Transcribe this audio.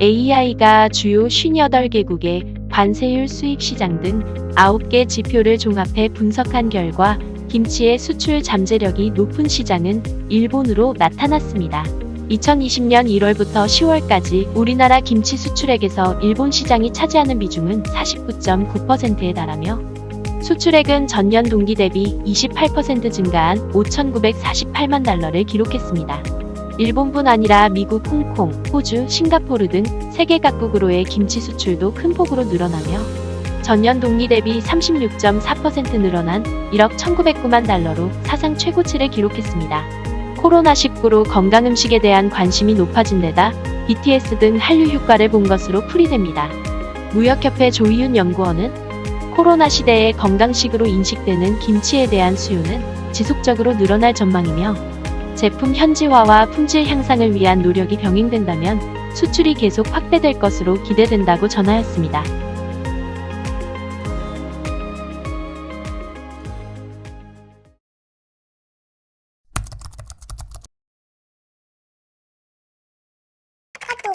AI가 주요 58개국의 관세율 수입 시장 등 9개 지표를 종합해 분석한 결과 김치의 수출 잠재력이 높은 시장은 일본으로 나타났습니다. 2020년 1월부터 10월까지 우리나라 김치 수출액에서 일본 시장이 차지하는 비중은 49.9%에 달하며 수출액은 전년 동기 대비 28% 증가한 5,948만 달러를 기록했습니다. 일본뿐 아니라 미국, 홍콩, 호주, 싱가포르 등 세계 각국으로의 김치 수출도 큰 폭으로 늘어나며 전년 동기 대비 36.4% 늘어난 1억 1,909만 달러로 사상 최고치를 기록했습니다. 코로나19로 건강 음식에 대한 관심이 높아진 데다 BTS 등 한류 효과를 본 것으로 풀이됩니다. 무역협회 조이윤 연구원은 코로나 시대에 건강식으로 인식되는 김치에 대한 수요는 지속적으로 늘어날 전망이며 제품 현지화와 품질 향상을 위한 노력이 병행된다면 수출이 계속 확대될 것으로 기대된다고 전하였습니다. 카톡